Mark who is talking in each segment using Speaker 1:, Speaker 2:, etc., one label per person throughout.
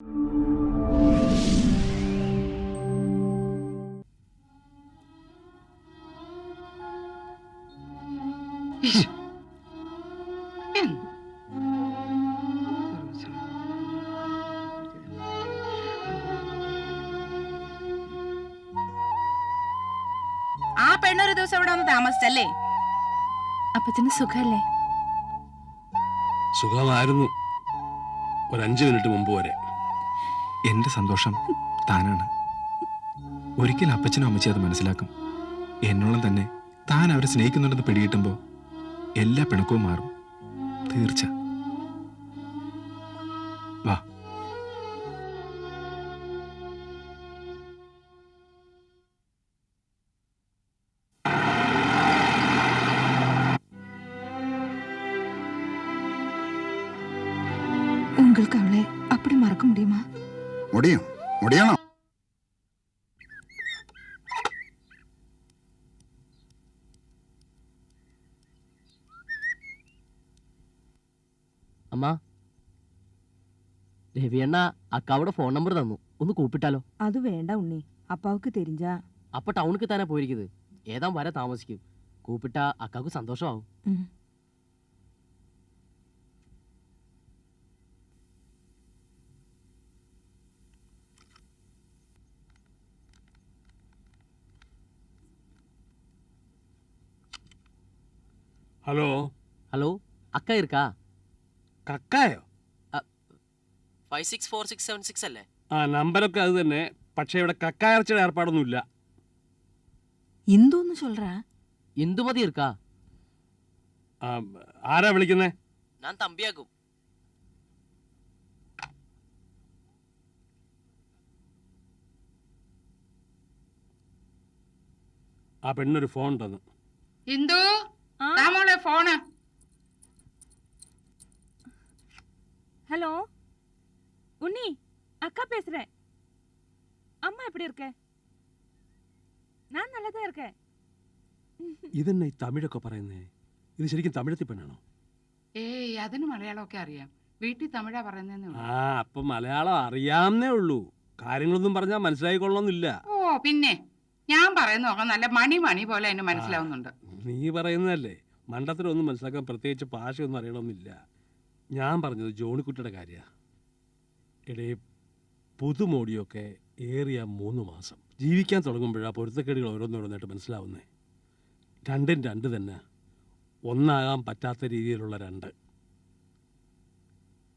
Speaker 1: ആ പെണ്ണൊരു ദിവസം ഇവിടെ വന്ന് താമസിച്ചല്ലേ?
Speaker 2: അപ്പച്ചന് സുഖല്ലേ?
Speaker 3: സുഖമായിരുന്നു. ഒരു അഞ്ച് മിനിറ്റ് മുമ്പ് വരെ.
Speaker 4: എന്റെ സന്തോഷം താനാണ്. ഒരിക്കൽ അപ്പച്ചനും അമ്മച്ചി അത് മനസ്സിലാക്കും. എന്നോളം തന്നെ താൻ അവരെ സ്നേഹിക്കുന്നുണ്ടെന്ന് പിടികിട്ടുമ്പോൾ എല്ലാ പിണക്കവും മാറും. തീർച്ച. വാ.
Speaker 5: അമ്മ. രവിയണ്ണ അക്കാവിടെ ഫോൺ നമ്പർ തന്നു. ഒന്ന് കൂപ്പിട്ടാലോ?
Speaker 6: അത് വേണ്ട ഉണ്ണി. അപ്പാവുക്ക് തെരിഞ്ചാ.
Speaker 5: അപ്പൊ ടൗണിക്ക് തന്നെ പോയിരിക്കുന്നത്. ഏതാ വരെ താമസിക്കും. കൂപ്പിട്ട അക്കാക്ക് സന്തോഷമാവും.
Speaker 3: ഹലോ.
Speaker 5: ഹലോ അക്ക ഇരിക്കാ?
Speaker 3: കക്കായോ
Speaker 5: five six four six seven six അല്ലേ
Speaker 3: ആ നമ്പരൊക്കെ അത് തന്നെ പക്ഷേ ഇവിടെ കക്കായർച്ചയുടെ ഏർപ്പാടൊന്നുമില്ല
Speaker 6: இந்துன்னு சொல்றா
Speaker 5: ഇന്ദുമതി ഇരിക്കാ
Speaker 3: ആ, ആരാ വിളിക്കുന്നേ
Speaker 5: ഞാൻ തമ്പിയാക്കും
Speaker 3: ആ പെണ്ണൊരു ഫോൺ തന്നു
Speaker 1: ഇന്ദു ദാ മോളെ ഫോണ്
Speaker 2: ஹலோ உன்னி அக்கா பேசுறேன் அம்மா எப்படி இருக்க நான் நல்லதா இருக்கேன்
Speaker 3: ഇതെന്നെ ഈ തമിഴൊക്കെ പറയുന്നേ ഇത് ശരിക്കും തമിഴത്തി പെണ്ണാണോ
Speaker 1: ഏയ് അതിന് മലയാളമൊക്കെ അറിയാം വീട്ടിൽ തമിഴാ പറയുന്നതെന്നേ ഉള്ളൂ
Speaker 3: ആ അപ്പൊ മലയാളം അറിയാവുന്നേ ഉള്ളൂ കാര്യങ്ങളൊന്നും പറഞ്ഞാൽ മനസ്സിലായിക്കൊള്ളണമെന്നില്ല
Speaker 1: ഓ പിന്നെ ഞാൻ പറയുന്നതൊക്കെ നല്ല മണി മണി പോലെ എന്നെ മനസ്സിലാവുന്നുണ്ട്
Speaker 3: നീ പറയുന്നതല്ലേ മണ്ടത്തിലൊന്നും മനസ്സിലാക്കാൻ പ്രത്യേകിച്ച് ഭാഷയൊന്നും അറിയണമെന്നില്ല ഞാൻ പറഞ്ഞത് ജോണിക്കുട്ടിയുടെ കാര്യ എടേ പുതുമോടിയൊക്കെ ഏറിയ മൂന്ന് മാസം ജീവിക്കാൻ തുടങ്ങുമ്പോഴാ പൊരുത്തക്കേടുകൾ ഓരോന്നോരോന്നായിട്ട് മനസ്സിലാവുന്നേ രണ്ടും രണ്ട് തന്നെ ഒന്നാകാൻ പറ്റാത്ത രീതിയിലുള്ള രണ്ട്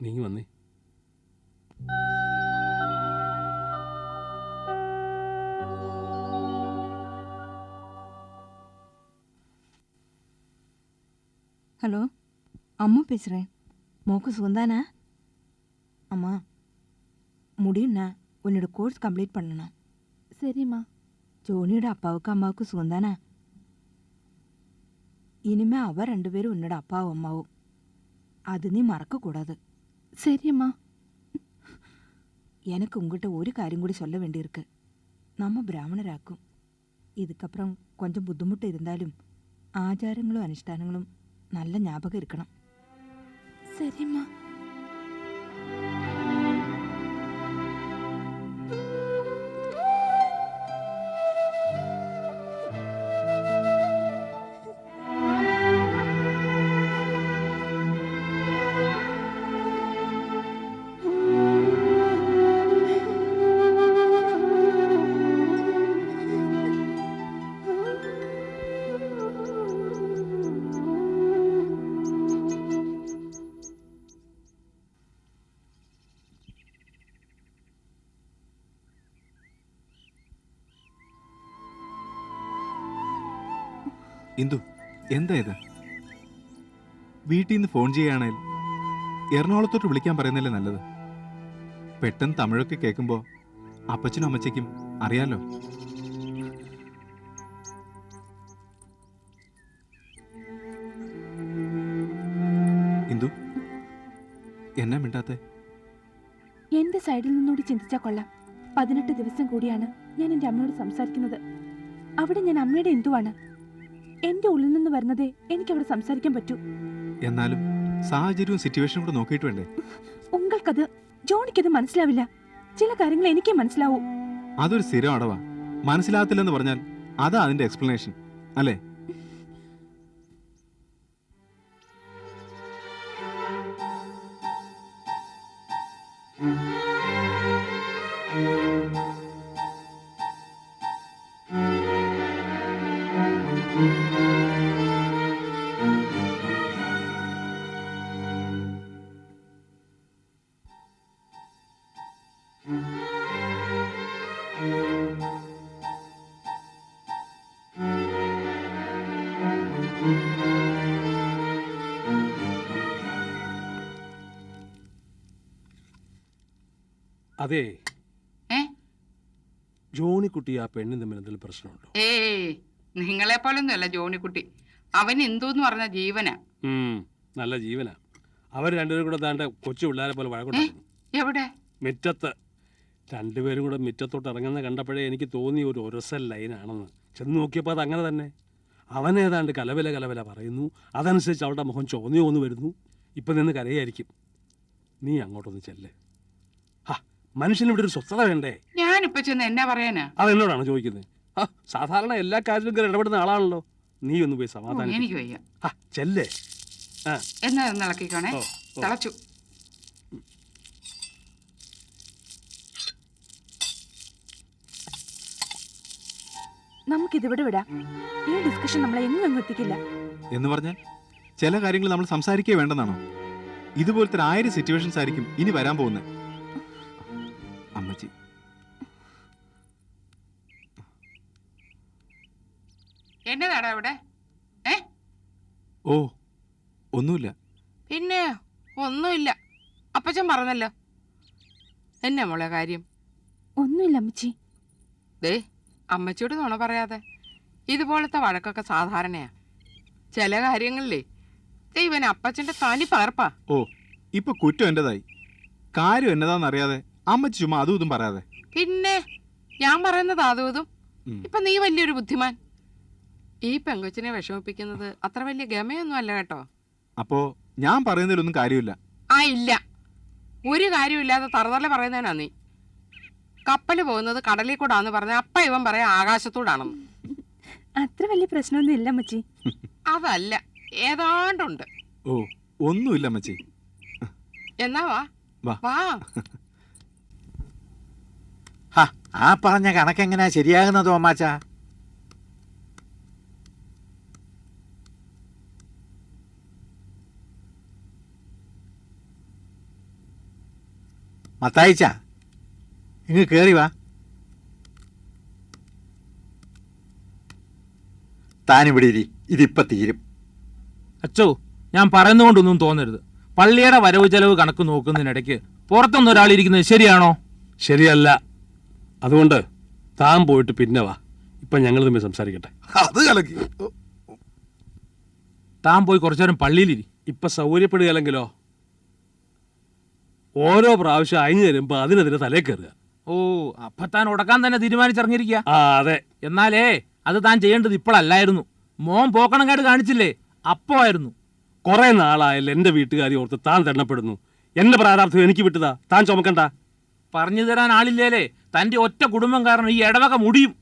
Speaker 3: നീ വന്നേ
Speaker 6: ஹலோ அம்மா பேசுறேன் மோக்கு சுகந்தானா அம்மா முடியும்ண்ணா உன்னோட கோர்ஸ் கம்ப்ளீட் பண்ணணும்
Speaker 2: சரிம்மா
Speaker 6: ஜோனியோட அப்பாவுக்கு அம்மாவுக்கு சுகந்தானா இனிமே அவ ரெண்டு பேரும் உன்னோட அப்பாவும் அம்மாவும் அது நீ மறக்க கூடாது
Speaker 2: சரியம்மா
Speaker 6: எனக்கு உங்ககிட்ட ஒரு காரியம் கூட சொல்ல வேண்டியிருக்கு நம்ம பிராமணராக்கும் இதுக்கப்புறம் கொஞ்சம் ബുദ്ധിമുട്ട് இருந்தாலும் ആചാരങ്ങളും അനുഷ്ഠാനങ്ങളും നല്ല ஞாபகம் ഇരിക്കണം
Speaker 2: セリマ
Speaker 4: ഇന്ദു എന്താ ഇത്? വീട്ടിൽ നിന്ന് ഫോൺ ചെയ്യുകയാണെങ്കിൽ എറണാകുളത്തോട്ട് വിളിക്കാൻ പറയുന്നല്ലേ നല്ലത്. പെട്ടെന്ന് തമിഴൊക്കെ കേൾക്കുമ്പോൾ അപ്പച്ചനും അമ്മച്ചയ്ക്കും അറിയാലോ. ഇന്ദു എന്നെ മിണ്ടാത്തെ?
Speaker 2: എന്റെ സൈഡിൽ നിന്നോട് ചിന്തിച്ചാ കൊള്ളാം. പതിനെട്ട് ദിവസം കൂടിയാണ് ഞാൻ എന്റെ അമ്മയോട് സംസാരിക്കുന്നത്. അവിടെ ഞാൻ അമ്മയുടെ എന്തുവാണ് എന്റെ ഉള്ളിൽ നിന്ന് വരുന്നതേ എനിക്ക് അവിടെ സംസാരിക്കാൻ പറ്റൂ.
Speaker 4: എന്നാലും സാഹചര്യവും സിറ്റുവേഷനും കൂടെ നോക്കിയിട്ട് വേണ്ടേ?
Speaker 2: ഉങ്ങൾക്കത് ജോണിക്കത് മനസ്സിലാവില്ല. ചില കാര്യങ്ങൾ എനിക്ക് മനസ്സിലാവൂ.
Speaker 4: അതൊരു സ്ഥിരം അടവാ മനസ്സിലാകത്തില്ലെന്ന് പറഞ്ഞാൽ അതാ അതിന്റെ എക്സ്പ്ലനേഷൻ അല്ലേ?
Speaker 3: അതെ.
Speaker 1: ഏ?
Speaker 3: ജോണിക്കുട്ടി ആ പെണ്ണും തമ്മിൽ എന്തെങ്കിലും പ്രശ്നമുണ്ടോ?
Speaker 1: ഏ നിങ്ങളെ പോലൊന്നും അല്ല ജോണിക്കുട്ടി. അവൻ എന്തോന്ന് പറഞ്ഞ ജീവനാ.
Speaker 3: നല്ല ജീവനാ. അവർ രണ്ടുപേരും കൂടെ താണ്ട കൊച്ചു പിള്ളേരെ പോലെ വഴക്കുണ്ടായിരുന്നു
Speaker 1: എവിടെ?
Speaker 3: മുറ്റത്ത്. രണ്ടുപേരും കൂടെ മുറ്റത്തോട്ട് ഇറങ്ങുന്ന കണ്ടപ്പോഴേ എനിക്ക് തോന്നി ഒരു ഒരസൽ ലൈനാണെന്ന്. ചെന്ന് നോക്കിയപ്പോൾ അത് അങ്ങനെ തന്നെ. അവനേതാണ്ട് കലവില കലവില പറയുന്നു. അതനുസരിച്ച് അവളുടെ മുഖം ചോന്നി ചോന്ന് വരുന്നു ഇപ്പം നിന്ന് കരയായിരിക്കും. നീ അങ്ങോട്ടൊന്ന് ചെല്ലേ. ഹാ മനുഷ്യന് ഇവിടെ ഒരു സ്വസ്ഥത വേണ്ടേ?
Speaker 1: ഞാനിപ്പോ ചെന്ന് എന്നാ പറയാനാ?
Speaker 3: അതെന്നോടാണ് ചോദിക്കുന്നത് ആ സാധാരണ എല്ലാ കാര്യത്തിലും കയറി ഇടപെടുന്ന ആളാണല്ലോ. നീ ഒന്ന് പോയി സമാധാനം
Speaker 1: എനിക്ക് വയ്യ.
Speaker 3: ആ ചെല്ലേ.
Speaker 1: എന്നാ ഒന്ന് ഇളക്കിക്കോണേ.
Speaker 3: ഓ ഓ.
Speaker 1: തിളച്ചു.
Speaker 2: നമുക്കിതിവിടെ വിടാം. ഈ ഡിസ്കഷൻ നമ്മളെ എങ്ങും എത്തിക്കില്ല.
Speaker 4: എന്ന് പറഞ്ഞാൽ ചില കാര്യങ്ങൾ നമ്മൾ സംസാരിക്കേ വേണ്ടെന്നാണോ? ഇതുപോലത്തെ ഒരു ആയിരം സിറ്റുവേഷൻസ് ആയിരിക്കും ഇനി വരാൻ പോകുന്നത് ഒന്നുമില്ല.
Speaker 7: പിന്നെ ഒന്നുമില്ല. അപ്പച്ചൻ പറഞ്ഞല്ലോ. എന്നെ മോളെ കാര്യം?
Speaker 2: ഒന്നുമില്ല അമ്മച്ചി.
Speaker 7: ദേ അമ്മച്ചിയോട് നുണ പറയാതെ. ഇതുപോലത്തെ വഴക്കൊക്കെ സാധാരണയാ. ചില കാര്യങ്ങളിലേ ദേ ഇവൻ അപ്പച്ചന്റെ തനി പകർപ്പാ.
Speaker 4: ഓ ഇപ്പൊ കുറ്റം എന്റേതായി. കാര്യം എന്നതാന്നറിയാതെ അമ്മച്ചി ചുമ്മാ അതും ഇതും പറയാതെ.
Speaker 7: പിന്നെ ഞാൻ പറയുന്നത് അതും ഇതും. ഇപ്പൊ നീ വലിയൊരു ബുദ്ധിമാൻ. ഈ പെങ്കൊച്ചിനെ വിഷമിപ്പിക്കുന്നത് അത്ര വലിയ ഗമയൊന്നും അല്ല കേട്ടോ.
Speaker 4: അപ്പോ ഞാൻ പറയുന്നതിലൊന്നും കാര്യമില്ല.
Speaker 7: ആ ഇല്ല. ഒരു കാര്യമില്ലാതെ തറതല പറയുന്നതിനാ നീ. കപ്പൽ പോകുന്നത് കടലിൽ കൂടാന്ന് പറഞ്ഞ അപ്പ ഇവൻ പറയാ ആകാശത്തോടാണെന്ന്.
Speaker 2: അത്ര വലിയ പ്രശ്നമൊന്നും ഇല്ല മച്ചി
Speaker 7: അതല്ല ഏതാണ്ടുണ്ട്.
Speaker 4: ഓ ഒന്നുമില്ല മച്ചി
Speaker 7: എന്നാ വാ.
Speaker 4: വാ.
Speaker 8: ആ പറഞ്ഞ കണക്കെങ്ങനെയാ ശരിയാകുന്നത് തോമാച്ച മത്തായിച്ച? ഇങ്ങ് കയറി വാ. താനിവിടെ ഇരി. ഇതിപ്പോൾ തീരും.
Speaker 9: അച്ചോ ഞാൻ പറയുന്നതുകൊണ്ടൊന്നും തോന്നരുത്. പള്ളിയുടെ വരവ് ചെലവ് കണക്ക് നോക്കുന്നതിനിടയ്ക്ക് പുറത്തുനിന്ന് ഒരാൾ ഇരിക്കുന്നത് ശരിയാണോ?
Speaker 3: ശരിയല്ല. അതുകൊണ്ട് താൻ പോയിട്ട് പിന്നെ വാ. ഇപ്പം ഞങ്ങൾ തമ്മിൽ സംസാരിക്കട്ടെ.
Speaker 4: അത് കലക്കി.
Speaker 9: താൻ പോയി കുറച്ചു നേരം പള്ളിയിലിരി.
Speaker 3: ഇപ്പം സൗകര്യപ്പെടുകയല്ലെങ്കിലോ? ഓരോ പ്രാവശ്യം അയഞ്ഞു തരുമ്പോ അതിനെതിരെ തലേ കയറുക.
Speaker 9: ഓ അപ്പൊ താൻ ഉടക്കാൻ തന്നെ തീരുമാനിച്ചിറങ്ങിയിരിക്കുക.
Speaker 3: ആ അതെ.
Speaker 9: എന്നാലേ അത് താൻ ചെയ്യേണ്ടത് ഇപ്പോഴല്ലായിരുന്നു. മോൻ പോക്കണം കേട്ട് കാണിച്ചില്ലേ അപ്പോ ആയിരുന്നു
Speaker 3: കുറെ നാളായല്ലേ എന്റെ വീട്ടുകാരി ഓർത്ത് താൻ തെണ്ണപ്പെടുന്നു എന്റെ പ്രാരാബ്ധം എനിക്ക് വിട്ടതാ. താൻ ചുമക്കണ്ട.
Speaker 9: പറഞ്ഞു തരാൻ ആളില്ലേലേ തന്റെ ഒറ്റ കുടുംബം കാരണം ഈ ഇടവക മുടിയും.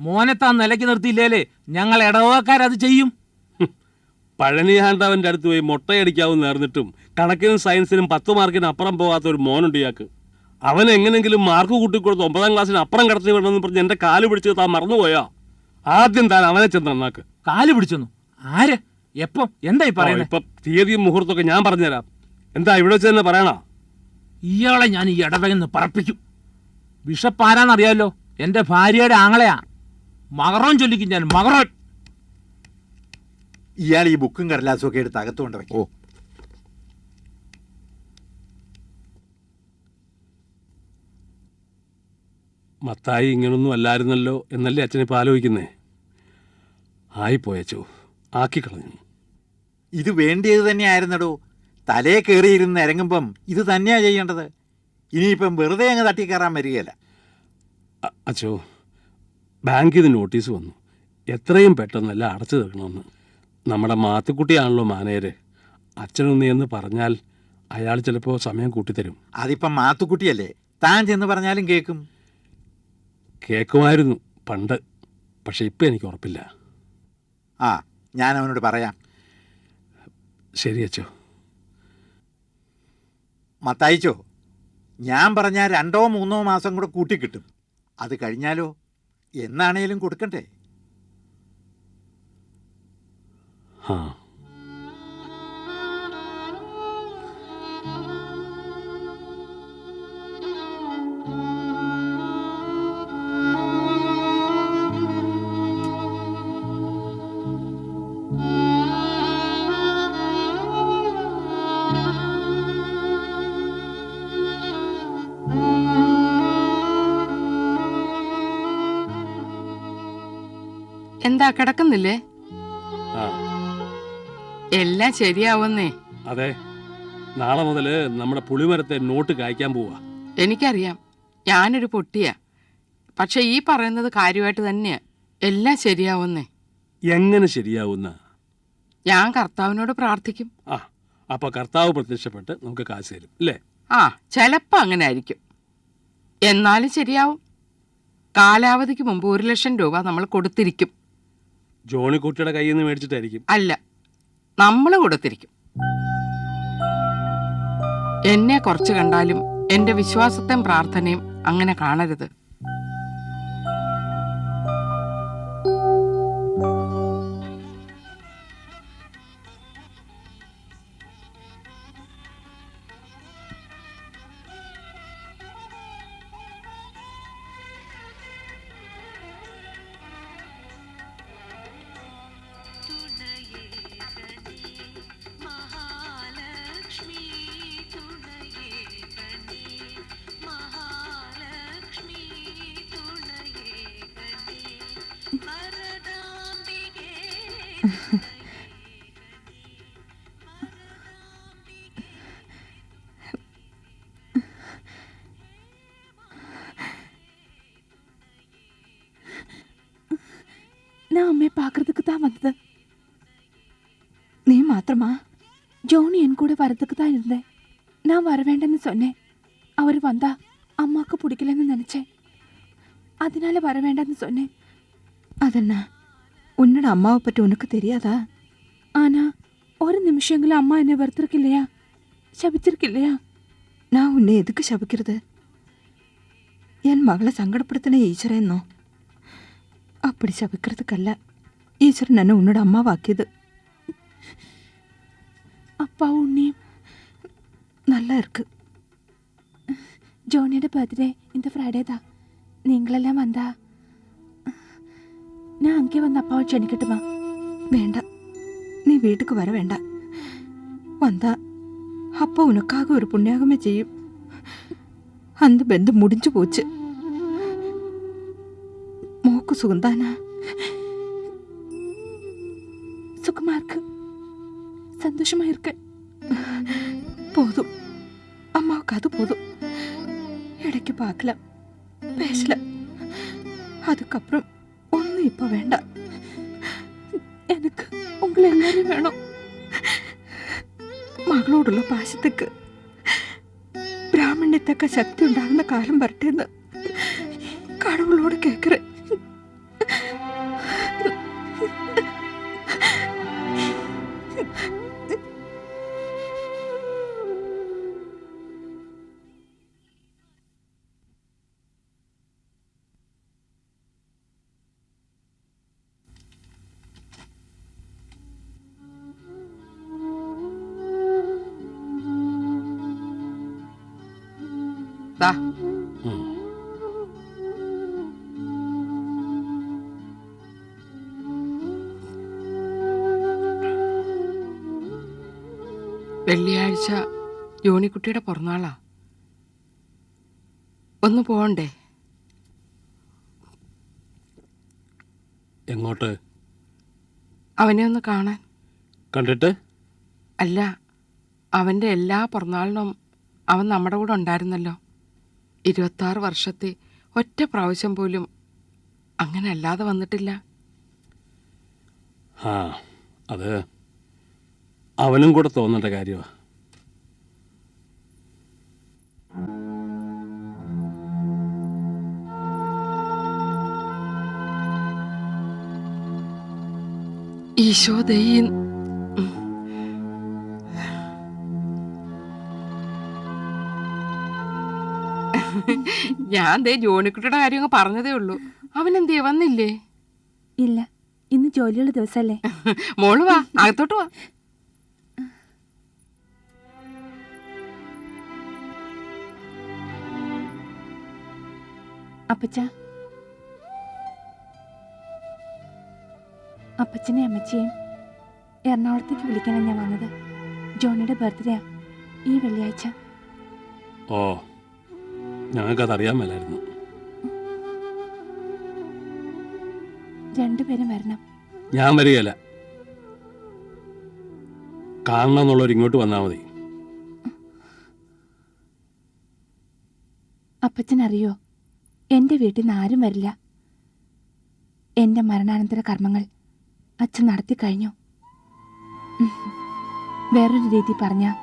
Speaker 9: മോനെ താൻ നിലയ്ക്ക് നിർത്തിയില്ലേലേ ഞങ്ങൾ ഇടവകക്കാരത് ചെയ്യും.
Speaker 3: പഴനിയാണ്ടവന്റെ അടുത്ത് പോയി മുട്ടയടിക്കാവും നേർന്നിട്ടും കണക്കിനും സയൻസിനും പത്ത് മാർക്കിന് അപ്പുറം പോകാത്ത ഒരു മോനുണ്ട് ഇയാൾക്ക്. അവൻ എങ്ങനെങ്കിലും മാർക്ക് കൂട്ടിക്കൊടുത്ത് ഒമ്പതാം ക്ലാസ്സിന് അപ്പുറം കടത്തി വിടണമെന്ന് പറഞ്ഞ് എന്റെ കാൽ പിടിച്ച് താൻ മറന്നുപോയാ? ആദ്യം താൻ അവനെ ചെന്ന് നന്നാക്ക്.
Speaker 9: കാൽ പിടിച്ചെന്നു? ആര്? എപ്പം? എന്തായി പറയുന്നത്
Speaker 3: ഇപ്പം തീയതിയും മുഹൂർത്തമൊക്കെ ഞാൻ പറഞ്ഞുതരാം. എന്താ ഇവിടെ വെച്ച് തന്നെ പറയണ?
Speaker 9: ഇയാളെ ഞാൻ ഈ ഇടവകന്ന് പറപ്പിക്കും. ബിഷപ്പ് എന്റെ ഭാര്യയുടെ ആങ്ങളെയാ. മകറോൻ ചൊല്ലിക്കും ഞാൻ മകറോൻ
Speaker 8: ഇയാൾ ഈ ബുക്കും കടലാസും ഒക്കെ എടുത്ത് അകത്തുകൊണ്ട് വയ്ക്കും.
Speaker 4: ഓ.
Speaker 3: മത്തായി ഇങ്ങനൊന്നും അല്ലായിരുന്നല്ലോ എന്നല്ലേ അച്ഛനിപ്പോൾ ആലോചിക്കുന്നേ? ആയിപ്പോയച്ചോ. ആക്കിക്കളഞ്ഞു.
Speaker 8: ഇത് വേണ്ടിയത് തന്നെയായിരുന്നടോ. തലേ കയറിയിരുന്ന് ഇറങ്ങുമ്പം ഇത് തന്നെയാണ് ചെയ്യേണ്ടത്. ഇനിയിപ്പം വെറുതെ അങ്ങ് തട്ടിക്കയറാൻ വരികയല്ല.
Speaker 3: അച്ചോ ബാങ്കിൽ നിന്ന് നോട്ടീസ് വന്നു. എത്രയും പെട്ടെന്നല്ല അടച്ചു തീർക്കണമെന്ന്. നമ്മുടെ മാത്തുക്കുട്ടിയാണല്ലോ മാനേര്. അച്ഛനൊന്ന് എന്ന് പറഞ്ഞാൽ അയാൾ ചിലപ്പോൾ സമയം കൂട്ടിത്തരും.
Speaker 8: അതിപ്പം മാത്തുക്കുട്ടിയല്ലേ? താൻ ചെന്ന് പറഞ്ഞാലും കേൾക്കും
Speaker 3: കേൾക്കുമായിരുന്നു പണ്ട് പക്ഷെ ഇപ്പം എനിക്ക് ഉറപ്പില്ല.
Speaker 8: ആ ഞാൻ അവനോട് പറയാം.
Speaker 3: ശരി അച്ചോ
Speaker 8: മത്തായിച്ചോ ഞാൻ പറഞ്ഞാൽ രണ്ടോ മൂന്നോ മാസം കൂടെ കൂട്ടിക്കിട്ടും. അത് കഴിഞ്ഞാലോ? എന്നാണേലും കൊടുക്കണ്ടേ?
Speaker 7: എന്താ കിടക്കുന്നില്ലേ? എല്ലാം ശരിയാവുന്നേ.
Speaker 3: അതെ നാളെ മുതൽ നമ്മുടെ പുളിമരത്തെ നോട്ട് കായ്ക്കാൻ പോവാ.
Speaker 7: എനിക്കറിയാം ഞാനൊരു പൊട്ടിയാ. പക്ഷെ ഈ പറയുന്നത് കാര്യമായിട്ട് തന്നെയാ. എല്ലാം ശരിയാവുന്നേ.
Speaker 3: എങ്ങനെ ശരിയാവുന്ന?
Speaker 7: ഞാൻ കർത്താവിനോട് പ്രാർത്ഥിക്കും.
Speaker 3: ആ അപ്പോൾ കർത്താവ് പ്രത്യക്ഷപ്പെട്ട് നമുക്ക് കാശ് തരും അല്ലേ?
Speaker 7: ആ ചിലപ്പോ അങ്ങനെ ആയിരിക്കും എന്നാലും ശരിയാവും. കാലാവധിക്ക് മുമ്പ് ഒരു ലക്ഷം രൂപ നമ്മൾ കൊടുത്തിരിക്കും.
Speaker 3: ജോണി ജോണിക്കുട്ടിയുടെ കയ്യിൽ നിന്ന് മേടിച്ചിട്ടായിരിക്കും.
Speaker 7: അല്ല നമ്മൾ കൊടുത്തിരിക്കും. എന്നെ കുറച്ച് കണ്ടാലും എന്റെ വിശ്വാസത്തെയും പ്രാർത്ഥനയും അങ്ങനെ കാണരുത്.
Speaker 6: മാത്രമാ
Speaker 2: ജോണി എൻ കൂടെ ಬರದಕ್ಕಾ ಇರಂದೆ ನಾ ವರವೇಂಡೆನ್ನು ಸೊನ್ನೆ ಅವರು വന്നാ ಅಮ್ಮಕ್ಕೆ ಪಿಡಿಕಲೆನ್ನು ನೆನಚೆ അതിനാൽ വരവേണ്ടെന്ന് സൊന്നെ
Speaker 6: അതെന്നാ? ഉന്നട അമ്മാവെ പറ്റി ഉനക്ക്
Speaker 2: തരിയാതാ? ആന ഒരു നിമിഷമെങ്കിലും അമ്മ എന്നെ വെറുത്തിരിക്കില്ലയാ? ശപിച്ചിരിക്കില്ലയാ?
Speaker 6: ഞാൻ ഉന്നെ എതുക്ക് ശപിക്കരുത്? ഞാൻ മകളെ സങ്കടപ്പെടുത്തണ ഈശ്വരെന്നോ? അപ്പടി ശപിക്കരുതുക്കല്ല ഈശ്വരൻ എന്നെ ഉന്നോട് അമ്മാവാക്കിയത്.
Speaker 2: அப்பாவும் உன்னையும்
Speaker 6: நல்லா இருக்கு
Speaker 2: ஜோனியோட பர்த்டே இந்த ஃப்ரைடே தான் நீங்களெல்லாம் வந்தா ഞാൻ അങ്കെ വന്ന് അപ്പാവ് ക്ഷണിക്കട്ടുമാ
Speaker 6: വേണ്ട. നീ വീട്ടിക്ക് വര വേണ്ട. വന്നാ. അപ്പ ഉനക്കാകെ ഒരു പുണ്യാകമേ ചെയ്യും. അന്ന് ബന്ധം മുടിഞ്ഞു പോച്ച്.
Speaker 2: മോക്ക് സുഗന്ധാനാ. சந்தோஷமா இருக்கு
Speaker 6: போதும் அம்மாவுக்கு அது போதும் இடைக்கு பார்க்கல பேசல அதுக்கப்புறம் ஒன்றும் இப்போ வேண்டாம்
Speaker 2: எனக்கு உங்களை எல்லாரும் வேணும்
Speaker 6: മകളോടുള്ള പാശത്തുക്ക് ബ്രാഹ്മണ്യത്തക്ക ശക്തി ഉണ്ടാകുന്ന കാലം വരട്ടെന്ന് കടവുളോട് കേക്കറേ
Speaker 7: ദാ.
Speaker 3: ừ.
Speaker 7: വെള്ളിയാഴ്ച ജോണിക്കുട്ടിയുടെ പിറന്നാളാ. ഒന്ന് പോകണ്ടേ
Speaker 3: എങ്ങോട്ട്?
Speaker 7: അവനെ ഒന്ന് കാണാൻ.
Speaker 3: കണ്ടിട്ട്?
Speaker 7: അല്ല അവന്റെ എല്ലാ പിറന്നാളിനും അവൻ നമ്മുടെ കൂടെ ഉണ്ടായിരുന്നല്ലോ. ഇരുപത്താറ് വർഷത്തെ ഒറ്റ പ്രാവശ്യം പോലും അങ്ങനെ അല്ലാതെ വന്നിട്ടില്ല
Speaker 3: അത് അവനും കൂടെ തോന്നേണ്ട കാര്യമാ
Speaker 7: ഈശോ ദൈ ഞാൻ ദേ ജോണിക്കുട്ടിയുടെ കാര്യം അങ്ങ് പറഞ്ഞതേ ഉള്ളൂ. അവൻ എന്തേ വന്നില്ലേ?
Speaker 2: ഇല്ല. ഇന്ന് ജോലിയുള്ള ദിവസല്ലേ?
Speaker 7: മോൾ വാ അകത്തോട്ട് വാ.
Speaker 2: അപ്പച്ച. അപ്പച്ചനെ അമ്മച്ചിയെയും എറണാകുളത്തേക്ക് വിളിക്കാനാണ് ഞാൻ വന്നത്. ജോണിയുടെ ബർത്ത്ഡേയാ ഈ വെള്ളിയാഴ്ച.
Speaker 3: ഓ ഞങ്ങൾക്കത് അറിയാൻ മേലായിരുന്നു
Speaker 2: രണ്ടുപേരും വരണം.
Speaker 3: ഞാൻ വരികയല്ല. കാണണം എന്നുള്ളവർ ഇങ്ങോട്ട് വന്നാൽ മതി.
Speaker 2: അപ്പച്ചനറിയോ എന്റെ വീട്ടിൽ നിന്ന് ആരും വരില്ല. എന്റെ മരണാനന്തര കർമ്മങ്ങൾ അച്ഛൻ നടത്തി കഴിഞ്ഞു. വേറൊരു രീതി പറഞ്ഞ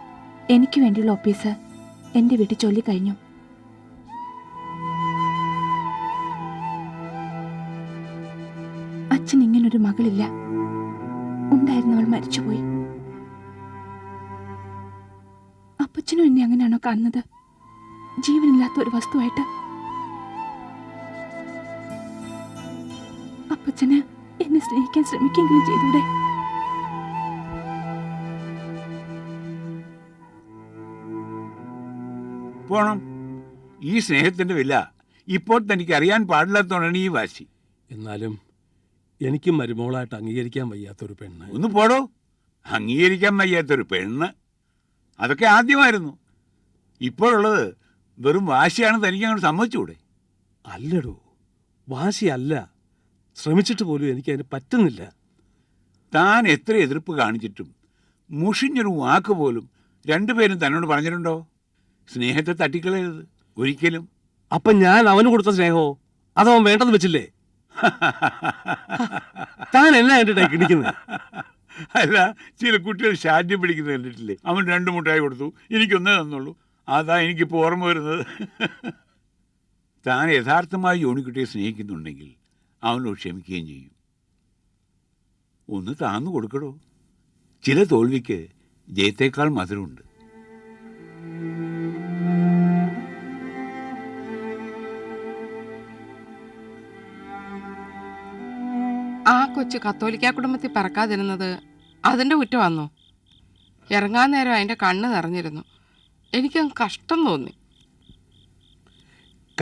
Speaker 2: എനിക്ക് വേണ്ടിയുള്ള ഓഫീസ് എന്റെ വീട്ടിൽ ചൊല്ലിക്കഴിഞ്ഞു. ഇങ്ങനൊരു മകളില്ല. ഉണ്ടായിരുന്നവൾ മരിച്ചുപോയി. അപ്പച്ചനും എന്നെ അങ്ങനെയാണോ കാണുന്നത്? ജീവനില്ലാത്ത ഒരു വസ്തുവായിട്ട്. അപ്പച്ചന് എന്നെ സ്നേഹിക്കാൻ ശ്രമിക്കുകയും ചെയ്തൂടെ?
Speaker 10: പോണം. ഈ സ്നേഹത്തിന്റെ വില ഇപ്പോൾ തനിക്ക് അറിയാൻ പാടില്ലാത്തതാണ് ഈ വാശി.
Speaker 3: എന്നാലും എനിക്കും മരുമോളായിട്ട് അംഗീകരിക്കാൻ വയ്യാത്തൊരു പെണ്ണ്.
Speaker 10: ഒന്ന് പോടോ. അംഗീകരിക്കാൻ വയ്യാത്തൊരു പെണ്ണ്. അതൊക്കെ ആദ്യമായിരുന്നു. ഇപ്പോഴുള്ളത് വെറും വാശിയാണ് തനിക്ക് അങ്ങോട്ട് സമ്മതിച്ചുകൂടെ?
Speaker 3: അല്ലടോ. വാശിയല്ല. ശ്രമിച്ചിട്ട് പോലും എനിക്ക് അതിന് പറ്റുന്നില്ല.
Speaker 10: താൻ എത്ര എതിർപ്പ് കാണിച്ചിട്ടും മുഷിഞ്ഞൊരു വാക്ക് പോലും രണ്ടുപേരും തന്നോട് പറഞ്ഞിട്ടുണ്ടോ? സ്നേഹത്തെ തട്ടിക്കളയരുത്. ഒരിക്കലും.
Speaker 3: അപ്പം ഞാൻ അവന് കൊടുത്ത സ്നേഹമോ? അതവൻ വേണ്ടെന്ന് വെച്ചില്ലേ? താൻ എന്നാ എന്റെ കിടിക്കുന്നത്?
Speaker 10: അല്ല ചില കുട്ടികൾ ശാഠ്യം പിടിക്കുന്നത് കണ്ടിട്ടില്ലേ? അവൻ രണ്ട് മുട്ടായി കൊടുത്തു. എനിക്കൊന്നേ തന്നുള്ളൂ. അതാ എനിക്കിപ്പോൾ ഓർമ്മ വരുന്നത്. താൻ യഥാർത്ഥമായി യോണിക്കുട്ടിയെ സ്നേഹിക്കുന്നുണ്ടെങ്കിൽ അവനോട് ക്ഷമിക്കുകയും ചെയ്യും. ഒന്ന് താന്നു കൊടുക്കടോ. ചില തോൽവിക്ക് ജയത്തേക്കാൾ മധുരമുണ്ട്.
Speaker 7: ആ കൊച്ചു കത്തോലിക്ക കുടുംബത്തിൽ പറക്കാതിരുന്നത് അതിന്റെ കുറ്റമാണോ ഇറങ്ങാൻ നേരം അതിന്റെ കണ്ണ് നിറഞ്ഞിരുന്നു. എനിക്ക് കഷ്ടം തോന്നി.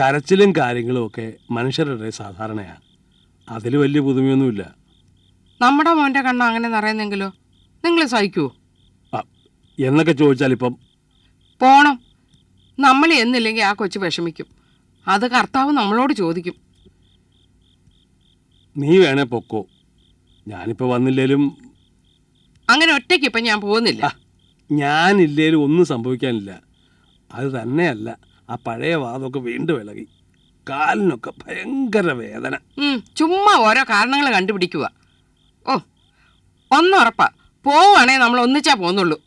Speaker 3: കരച്ചിലും കാര്യങ്ങളും ഒക്കെ മനുഷ്യരുടെ സാധാരണയാണ്. അതിൽ വലിയ പുതുമയൊന്നുമില്ല.
Speaker 7: നമ്മുടെ മോന്റെ കണ്ണ് അങ്ങനെ നിറയുന്നെങ്കിലോ? നിങ്ങൾ സഹിക്കുവോ
Speaker 3: എന്നൊക്കെ ചോദിച്ചാൽ ഇപ്പം?
Speaker 7: പോണം. നമ്മൾ എന്നില്ലെങ്കിൽ ആ കൊച്ചു വിഷമിക്കും. അത് കർത്താവ് നമ്മളോട് ചോദിക്കും.
Speaker 3: നീ വേണേ പൊക്കോ. ഞാനിപ്പോൾ വന്നില്ലേലും
Speaker 7: അങ്ങനെ ഒറ്റയ്ക്ക് ഇപ്പം ഞാൻ പോകുന്നില്ല.
Speaker 3: ഞാനില്ലേലും ഒന്നും സംഭവിക്കാനില്ല. അത് തന്നെയല്ല ആ പഴയ വാദമൊക്കെ വീണ്ടും ഇളകി. കാലിനൊക്കെ ഭയങ്കര വേദന.
Speaker 7: ചുമ്മാ ഓരോ കാരണങ്ങൾ കണ്ടുപിടിക്കുക. ഓ ഒന്നുറപ്പാ. പോവുകയാണെങ്കിൽ നമ്മൾ ഒന്നിച്ചാ പോകുന്നുള്ളൂ